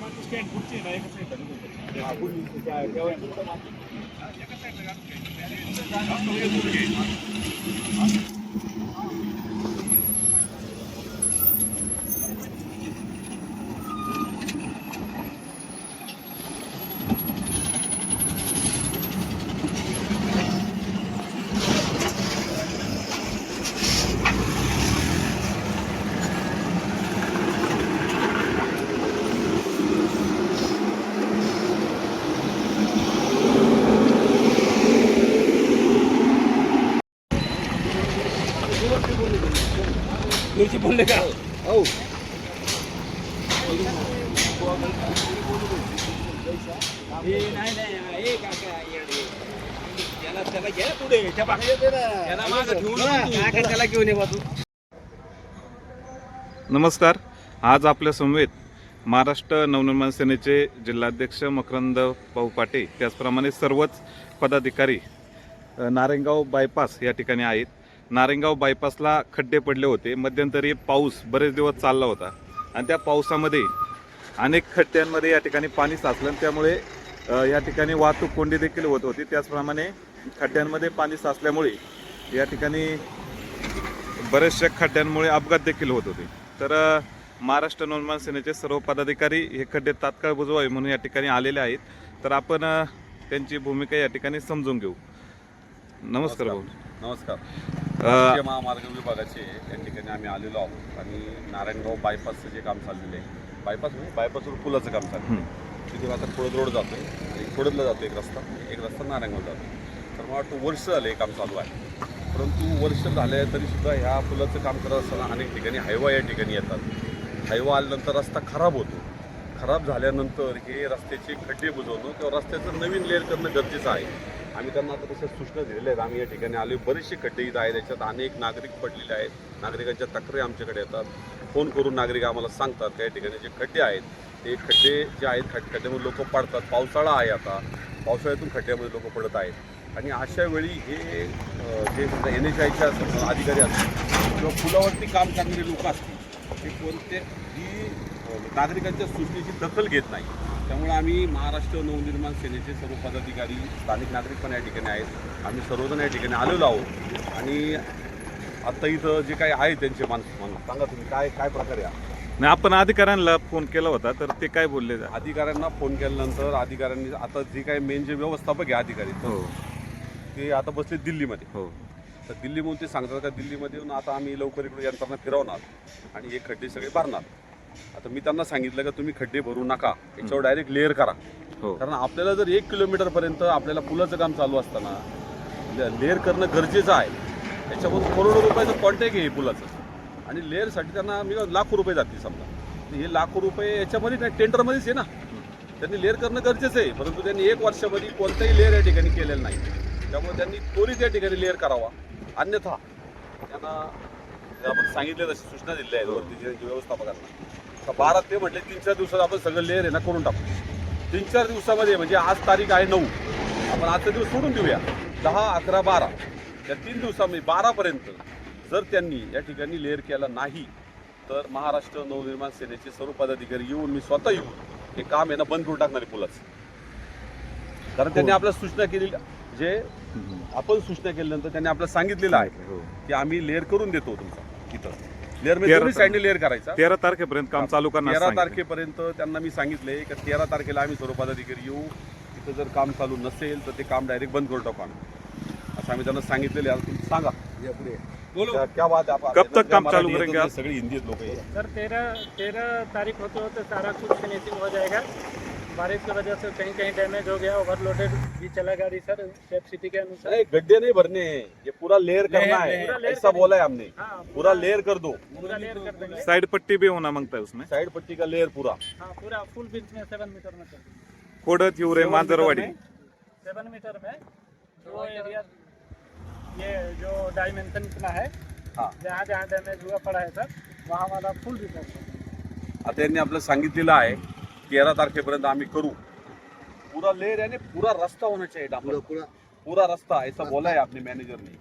विमानची stand बोलले का? हो नाही नाही काका येडे. त्याला त्याला घे पुढे त्या बाहेर त्याला मागं ठेवू नको तू. त्याला घेऊन ये बा तू नमस्कार. आज आपल्या समवेत महाराष्ट्र नवनिर्माण सेनेचे जिल्हाध्यक्ष मकरंद पाऊ पाटे त्याचप्रमाणे सर्वच पदाधिकारी अ, नारायणगाव बायपास या ठिकाणी आहेत. नारेंगाव बायपासला खड्डे पडले होते. मध्यंतरी पाऊस बरेच दिवस चालला होता. आणि त्या पावसामध्ये अनेक खड्ड्यांमध्ये या ठिकाणी पाणी साचलं आणि त्यामुळे या ठिकाणी वाहतूक कोंडी देखील होत होती. त्याचप्रमाणे खड्ड्यांमध्ये पाणी साचल्यामुळे या ठिकाणी बऱ्याचशा खड्ड्यांमुळे अपघात देखील होत होते. तर महाराष्ट्र नवनिर्माण सेनेचे सर्व पदाधिकारी हे खड्डे तात्काळ बुजवावे म्हणून या ठिकाणी आलेले आहेत. तर आपण त्यांची भूमिका या ठिकाणी समजून घेऊ. नमस्कार भाऊ. नमस्कार. राष्ट्रीय महामार्ग विभागाचे या ठिकाणी आम्ही आलेलो आहोत. आणि नारायणगाव बायपासचं जे काम चाललेलं आहे. बायपास म्हणजे बायपासवर पुलाचं काम चाललं. तिथे आता खोडद रोड जातो आहे आणि खोडदला जातो एक रस्ता. एक रस्ता नारायणगाव जातो तर मला वाटतं वर्ष झालं हे काम चालू आहे. परंतु वर्ष झाले तरी सुद्धा ह्या पुलाचं काम करत असताना अनेक ठिकाणी हायवा या ठिकाणी येतात. हायवा आल्यानंतर रस्ता खराब होतो. खराब झाल्यानंतर हे रस्त्याचे खड्डे बुजवणं किंवा रस्त्याचं नवीन लेअर करणं गरजेचं आहे. आम्ही त्यांना आता तशा सूचना दिलेल्या आहेत. आम्ही या ठिकाणी आलो बरेचसे खड्डे इथं आहेत. त्याच्यात अनेक नागरिक पडलेले आहेत. नागरिकांच्या तक्रारी आमच्याकडे येतात. फोन करून नागरिक आम्हाला सांगतात काही ठिकाणी जे खड्डे आहेत ते खड्डे जे आहेत खड खड्ड्यामध्ये लोक पडतात. पावसाळा आहे आता. पावसाळ्यातून खड्ड्यामध्ये लोक पडत आहेत. आणि अशा वेळी हे जे समजा एन एच आयच्या अधिकारी असतील किंवा पुलावरती काम करणारे लोक असतील ते कोणते ही नागरिकांच्या सूचनेची दखल घेत नाही त्यामुळे आम्ही महाराष्ट्र नवनिर्माण सेनेचे सर्व पदाधिकारी स्थानिक नागरिक पण या ठिकाणी आहेत. आम्ही सर्वजण या ठिकाणी आलेलो आहोत. आणि आता इथं जे काही आहे त्यांचे माणसं सांगा तुम्ही काय काय प्रकारे आहे नाही आपण अधिकाऱ्यांना फोन केला होता तर ते काय बोलले अधिकाऱ्यांना फोन केल्यानंतर अधिकाऱ्यांनी आता जे काही मेन जे व्यवस्थापक आहे अधिकारी हो. ते आता बसले दिल्लीमध्ये. हो. तर दिल्लीमधून ते सांगतात का दिल्लीमध्ये येऊन आता आम्ही लवकर इकडे यंत्रणा फिरवणार आणि हे खड्डे सगळे भरणार. आता मी त्यांना सांगितलं का तुम्ही खड्डे भरू नका. याच्यावर डायरेक्ट लेअर करा. हो. कारण आपल्याला जर एक किलोमीटरपर्यंत आपल्याला पुलाचं काम चालू असताना लेअर करणं गरजेचं आहे. त्याच्यामधून करोडो रुपयाचं कॉन्टॅक्ट आहे पुलाचं. आणि लेअरसाठी त्यांना मी लाखो रुपये जातील समजा. हे लाखो रुपये याच्यामध्ये नाही टेंडरमध्येच आहे ना. त्यांनी लेअर करणं गरजेचं आहे. परंतु त्यांनी एक वर्षामध्ये कोणताही लेअर या ठिकाणी केलेलं नाही. त्यामुळे त्यांनी त्वरित या ठिकाणी लेअर करावा. अन्यथा त्यांना आपण सांगितले तशी सूचना दिल्या आहेत वरती व्यवस्थापकांना. तर बारा ते म्हटले तीन चार दिवसात आपण सगळं लेअर आहे ना करून टाकू. तीन चार दिवसामध्ये म्हणजे आज तारीख आहे नऊ. आपण आजचा दिवस सोडून देऊया. दहा अकरा बारा. या तीन दिवसामध्ये बारापर्यंत जर त्यांनी या ठिकाणी लेअर केला नाही तर महाराष्ट्र नवनिर्माण सेनेचे सर्व पदाधिकारी येऊन मी स्वतः येऊन हे काम आहे ना बंद करून टाकणार आहे पुलाचं. कारण त्यांनी आपल्याला सूचना केलेली जे आपण सूचना केल्यानंतर त्यांनी आपल्याला सांगितलेलं आहे हो. की आम्ही लेअर करून देतो तुमचा इथं. लेअरमध्ये तेरा दोन्ही साईडने लेअर करायचा. तेरा तारखेपर्यंत काम चालू करणार तेरा सांगितलं. तारखेपर्यंत त्यांना मी सांगितले की तेरा तारखेला आम्ही सर्व पदाधिकारी येऊ. तिथं जर काम चालू नसेल तर ते काम डायरेक्ट बंद करून टाकू आम्ही. असं आम्ही त्यांना सांगितलेले. तुम्ही सांगा. या पुढे बोलो. क्या- क्या बात है आप कब तक काम चालू करेंगे आप? सगळे हिंदी आहेत लोक सर तेरह तेरह तारीख होते होते सारा कुछ फिनिशिंग हो जाएगा। बारिश की वजह से कहीं कहीं डैमेज हो गया ओवरलोडेड भी चला गाड़ी सर सेफ़ सिटी के अनुसार। नहीं गड्ढे नहीं भरने हैं ये पूरा लेयर करना है ऐसा बोला है हमने। हाँ पूरा लेयर कर दो। पूरा लेयर कर देंगे। साइड पट्टी भी होना माँगता है उसमें। साइड पट्टी का लेयर पूरा। हाँ पूरा फुल बीच में सेवन मीटर में sir कोडत Hivare seven Manjarwadi. Seven meter में जो एरिया ये जो डायमेंशन इतना है हाँ। जहाँ जहाँ डैमेज हुआ पड़ा है सर वहाँ वाला फुल भी आता यांनी आपल्याला सांगितलेलं आहे तेरा तारखेपर्यंत आम्ही करू. पूरा लेयर यानी पूरा रास्ता होना चाहिए पुढं पूरा. रास्ता ऐसा बोला है आपने मैनेजर ने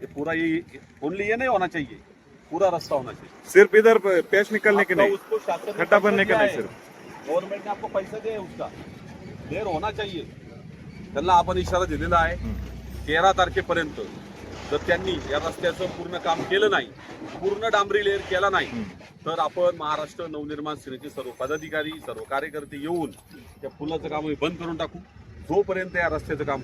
ये पूरा ये ओनली ये नहीं होना चाहिए. पूरा रास्ता होना चाहिए. सिर्फ इधर पैच निकलने के नहीं उसको शासन खड्डा बनने का नहीं। सिर्फ. गवर्नमेंट ने आपको पैसा दिया है उसका. देर होना चाहिए. त्यांना आपण इशारा दिलेला आहे. तेरा तारखेपर्यंत जर त्यांनी या रस्त्याचं पूर्ण काम केलं नाही पूर्ण डांबरी लेअर केला नाही तर आपण महाराष्ट्र नवनिर्माण सेनेचे सर्व पदाधिकारी सर्व कार्यकर्ते येऊन त्या पुलाचं काम बंद करून टाकू. जोपर्यंत या रस्त्याचं काम